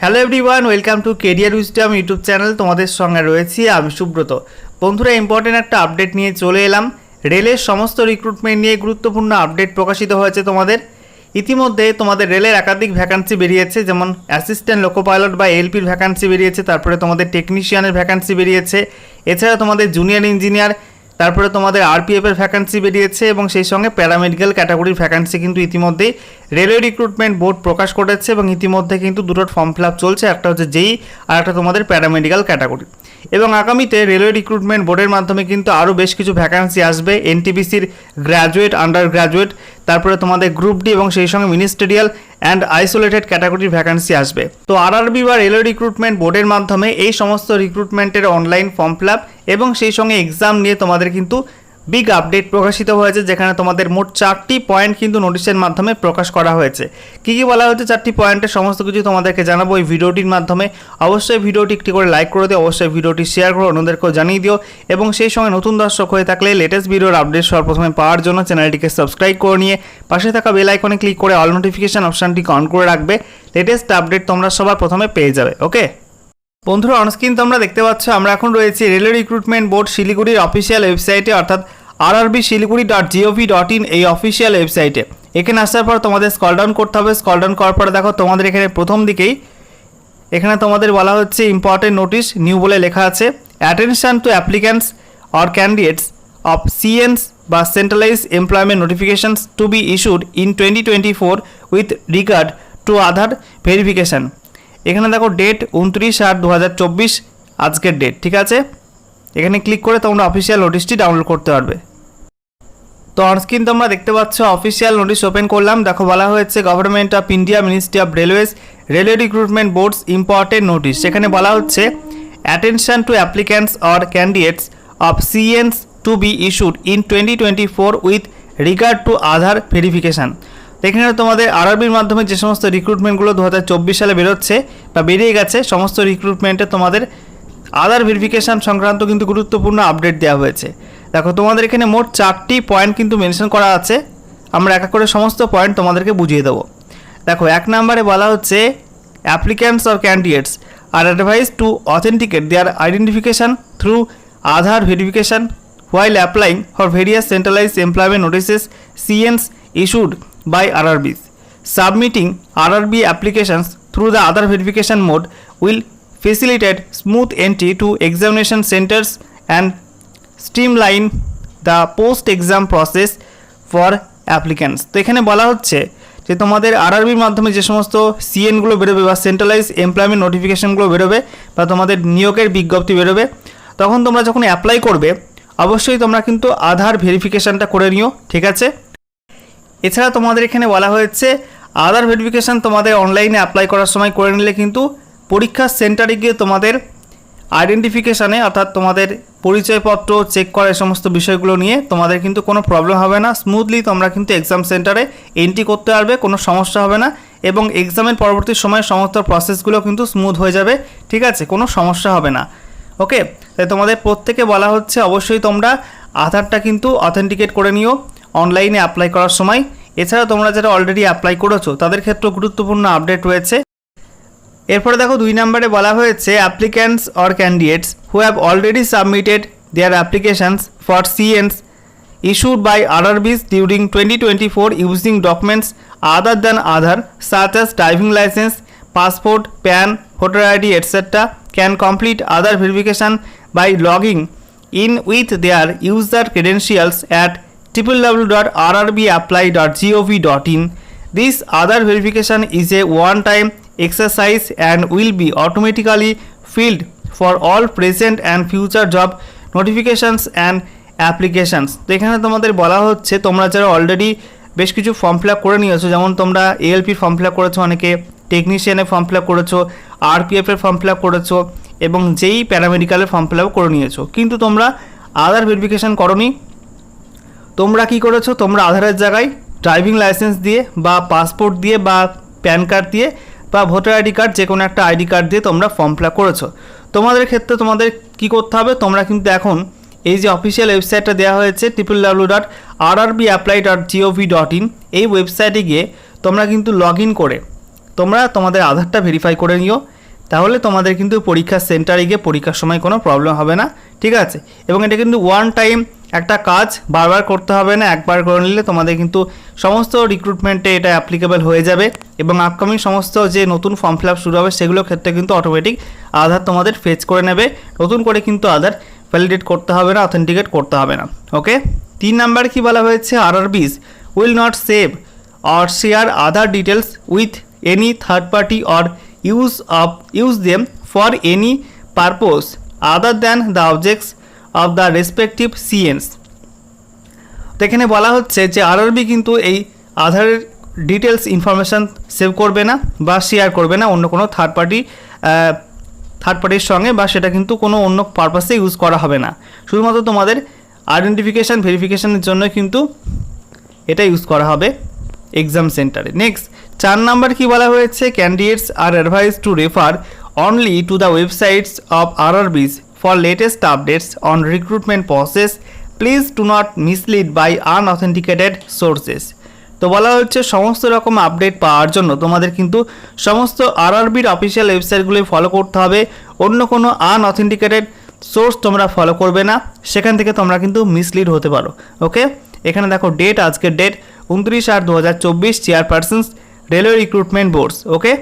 Hello everyone welcome to career wisdom YouTube channel তোমাদের সঙ্গে রয়েছি আমি সুব্রত। বন্ধুরা ইম্পর্টেন্ট একটা আপডেট নিয়ে চলে এলাম। রেলের সমস্ত রিক্রুটমেন্ট নিয়ে গুরুত্বপূর্ণ আপডেট প্রকাশিত হয়েছে তোমাদের। ইতিমধ্যে তোমাদের রেলের একাধিক ভ্যাকান্সি বেরিয়েছে, যেমন অ্যাসিস্ট্যান্ট লোকো পাইলট বা এলপির ভ্যাকান্সি বেরিয়েছে, তারপরে তোমাদের টেকনিশিয়ানের ভ্যাকান্সি বেরিয়েছে। এছাড়া তোমাদের জুনিয়র ইঞ্জিনিয়ার তারপরে তোমাদের আরপিএফের ভ্যাকান্সি বেরিয়েছে এবং সেই সঙ্গে প্যারামেডিক্যাল ক্যাটাগরির ভ্যাকান্সি কিন্তু ইতিমধ্যেই রেলওয়ে রিক্রুটমেন্ট বোর্ড প্রকাশ করেছে এবং ইতিমধ্যে কিন্তু দুটো ফর্ম ফিল আপ চলছে, একটা হচ্ছে জেই আর একটা তোমাদের প্যারামেডিক্যাল ক্যাটাগরি এবং আগামীতে রেলওয়ে রিক্রুটমেন্ট বোর্ডের মাধ্যমে কিন্তু আরও বেশ কিছু ভ্যাকান্সি আসবে। এনটিপিসির গ্র্যাজুয়েট আন্ডার গ্র্যাজুয়েট তারপরে তোমাদের গ্রুপ ডি এবং সেই সঙ্গে মিনিস্টেরিয়াল অ্যান্ড আইসোলেটেড ক্যাটাগরির ভ্যাকান্সি আসবে। তো আরআরবি বা রেলওয়ে রিক্রুটমেন্ট বোর্ডের মাধ্যমে এই সমস্ত রিক্রুটমেন্টের অনলাইন ফর্ম ফিল এবং সেই সঙ্গে এক্সাম নিয়ে তোমাদের কিন্তু বিগ আপডেট প্রকাশিত হয়েছে, যেখানে তোমাদের মোট চারটি পয়েন্ট কিন্তু নোটিশের মাধ্যমে প্রকাশ করা হয়েছে। কী কী বলা হয়েছে চারটি পয়েন্টের সমস্ত কিছু তোমাদেরকে জানাব এই ভিডিওটির মাধ্যমে। অবশ্যই ভিডিওটি একটি করে লাইক করে দিও, অবশ্যই ভিডিওটি শেয়ার করে, অন্যদেরকেও জানিয়ে দিও। এবং সেই সঙ্গে নতুন দর্শক হয়ে থাকলে লেটেস্ট ভিডিওর আপডেট সর্বপ্রথমে পাওয়ার জন্য চ্যানেলটিকে সাবস্ক্রাইব করে নিয়ে পাশে থাকা বেল আইকনে ক্লিক করে অল নোটিফিকেশান অপশানটিকে অন করে রাখবে। লেটেস্ট আপডেট তোমরা সবার প্রথমে পেয়ে যাবে ওকে বন্ধুরা অনস্ক্রিন তোমরা দেখতে পাচ্ছ, আমরা এখন রয়েছি রেলওয়ে রিক্রুটমেন্ট বোর্ড শিলিগুড়ির অফিসিয়াল ওয়েবসাইটে অর্থাৎ RRB Siliguri dot GOV dot in এই অফিসিয়াল ওয়েবসাইটে এখানে আসার পর তোমাদের স্কল ডাউন করতে হবে। স্কল ডাউন করার পরে দেখো, তোমাদের এখানে প্রথম দিকেই এখানে তোমাদের বলা হচ্ছে ইম্পর্টেন্ট নোটিশ নিউ বলে লেখা আছে। Attention to applicants or candidates of CNs বা centralise employment notifications to be issued in twenty twenty four with regard to Aadhaar verification এখানে দেখো ডেট উনত্রিশ আট দু আজকের ডেট ঠিক আছে? এখানে ক্লিক করে তোমরা অফিসিয়াল নোটিশটি ডাউনলোড করতে পারবে। তো অনস্ক্রিন তোমরা দেখতে পাচ্ছ অফিসিয়াল নোটিশ ওপেন করলাম। দেখো বলা হয়েছে government of India ministry of railways railway recruitment boards important notice সেখানে বলা হচ্ছে attention to applicants or candidates of CNs to be issued in twenty twenty four with regard to Aadhaar verification এখানে তোমাদের আরআরবির মাধ্যমে যে সমস্ত রিক্রুটমেন্টগুলো দু হাজার চব্বিশ সালে বেরোচ্ছে বা বেরিয়ে গেছে, সমস্ত রিক্রুটমেন্টে তোমাদের আধার ভেরিফিকেশান সংক্রান্ত কিন্তু গুরুত্বপূর্ণ আপডেট দেওয়া হয়েছে। দেখো, তোমাদের এখানে মোট চারটি পয়েন্ট কিন্তু মেনশন করা আছে। আমরা এক করে সমস্ত পয়েন্ট তোমাদেরকে বুঝিয়ে দেবো। দেখো, এক নম্বরে বলা হচ্ছে applicants or candidates are advised to authenticate their identification through Aadhaar verification while applying for various centralized employment notices CNs issued by RRBs. Submitting RRB applications through the other verification mode will facilitate smooth entry to examination centers and streamline the post-exam process for applicants. তো এখানে বলা হচ্ছে যে তোমাদের আরআরবির মাধ্যমে যে সমস্ত সিএনগুলো বেরোবে বা সেন্ট্রালাইজ এমপ্লয়মেন্ট নোটিফিকেশনগুলো বেরোবে বা তোমাদের নিয়োগের বিজ্ঞপ্তি বেরোবে তখন তোমরা যখন অ্যাপ্লাই করবে অবশ্যই তোমরা কিন্তু আধার ভেরিফিকেশানটা করে নিও ঠিক আছে এছাড়া তোমাদের এখানে বলা হয়েছে আধার ভেরিফিকেশান তোমাদের অনলাইনে অ্যাপ্লাই করার সময় করে নিলে কিন্তু পরীক্ষার সেন্টারে গিয়ে তোমাদের আইডেন্টিফিকেশানে অর্থাৎ তোমাদের পরিচয়পত্র চেক করা এই সমস্ত বিষয়গুলো নিয়ে তোমাদের কিন্তু কোনো প্রবলেম হবে না। স্মুথলি তোমরা কিন্তু এক্সাম সেন্টারে এন্ট্রি করতে পারবে, কোনো সমস্যা হবে না এবং এক্সামের পরবর্তী সময়ে সমস্ত প্রসেসগুলো কিন্তু স্মুথ হয়ে যাবে, ঠিক আছে? কোনো সমস্যা হবে না। ওকে তাই তোমাদের প্রত্যেকে বলা হচ্ছে অবশ্যই তোমরা আধারটা কিন্তু অথেন্টিকেট করে নিও। অনলাইনে অ্যাপ্লাই করার সময়। এছাড়া তোমরা যারা অলরেডি অ্যাপ্লাই করেছ, তাদের ক্ষেত্রে গুরুত্বপূর্ণ আপডেট রয়েছে। এরপরে দেখো দুই নম্বরে বলা হয়েছে applicants or candidates who have already submitted their applications for CNs issued by RRBs during twenty twenty four using documents other than Aadhaar such as driving licence passport PAN voter ID etcetera can complete Aadhaar verification by logging in with their user credentials at www.rrbapply.gov.in. This other verification is a one-time exercise and will be automatically filled for all present and future job notifications and applications তো এখানে তোমাদের বলা হচ্ছে, তোমরা যারা already বেশ কিছু form fill up করে নিয়েছো, যেমন তোমরা এএলপির ফর্ম ফিল আপ করেছ, অনেকে টেকনিশিয়ানের ফর্ম ফিল আপ করেছ আরপিএফের ফর্ম ফিল আপ করেছ, এবং যেই প্যারামেডিক্যালের ফর্ম ফিল আপ করে নিয়েছো কিন্তু তোমরা আধার ভেরিফিকেশান করনি তোমরা কি করেছ? তোমরা আধারের জায়গায় ড্রাইভিং লাইসেন্স দিয়ে বা পাসপোর্ট দিয়ে বা প্যান কার্ড দিয়ে বা ভোটার আইডি কার্ড যে কোনো একটা আইডি কার্ড দিয়ে তোমরা ফর্ম ফিল করেছ। তোমাদের ক্ষেত্রে তোমাদের কি করতে হবে? তোমরা কিন্তু এখন এই যে অফিসিয়াল ওয়েবসাইটটা দেওয়া হয়েছে triple W dot R R B apply dot GOV dot in এই ওয়েবসাইটে গিয়ে তোমরা কিন্তু লগ ইন করে তোমরা তোমাদের আধারটা ভেরিফাই করে নিও। তাহলে তোমাদের কিন্তু পরীক্ষার সেন্টারে গিয়ে পরীক্ষার সময় কোনো প্রবলেম হবে না। ঠিক আছে? এবং এটা কিন্তু ওয়ান টাইম একটা কাজ বারবার করতে হবে না, একবার করে নিলে তোমাদের কিন্তু সমস্ত রিক্রুটমেন্টে এটা অ্যাপ্লিকেবল হয়ে যাবে এবং আপকামিং সমস্ত যে নতুন ফর্ম ফিল শুরু হবে সেগুলোর ক্ষেত্রে কিন্তু অটোমেটিক আধার তোমাদের ফেচ করে নেবে। নতুন করে কিন্তু আধার ভ্যালিডেট করতে হবে না অথেন্টিকেট করতে হবে না ওকে তিন নাম্বার কি বলা হয়েছে? RRBs will not save or share other details with any third party or use of, use them for any purpose other than the objects of the respective CNs তো এখানে বলা হচ্ছে যে আরআরবি কিন্তু এই আধারের ডিটেলস ইনফরমেশান সেভ করবে না বা শেয়ার করবে না অন্য কোনো থার্ড পার্টি থার্ড পার্টির সঙ্গে বা সেটা কিন্তু কোনো অন্য পারপাসে ইউজ করা হবে না। শুধুমাত্র তোমাদের আইডেন্টিফিকেশান ভেরিফিকেশানের জন্য কিন্তু এটা ইউজ করা হবে এক্সাম সেন্টারে নেক্সট চার নাম্বার কি বলা হয়েছে? Candidates are advised to refer only to the websites of RRBs for latest updates on recruitment process please do not mislead by unauthenticated sources তো বলা হচ্ছে, সমস্ত রকম আপডেট পাওয়ার জন্য তোমাদের কিন্তু সমস্ত আরআরবির অফিসিয়াল ওয়েবসাইটগুলি ফলো করতে হবে। অন্য কোনো আনঅথেন্টিকেটেড সোর্স তোমরা ফলো করবে না। সেখান থেকে তোমরা কিন্তু মিসলিড হতে পারো। ওকে এখানে দেখো ডেট আজকের ডেট উনত্রিশ আট দু হাজার চব্বিশ chairpersons railway recruitment boards okay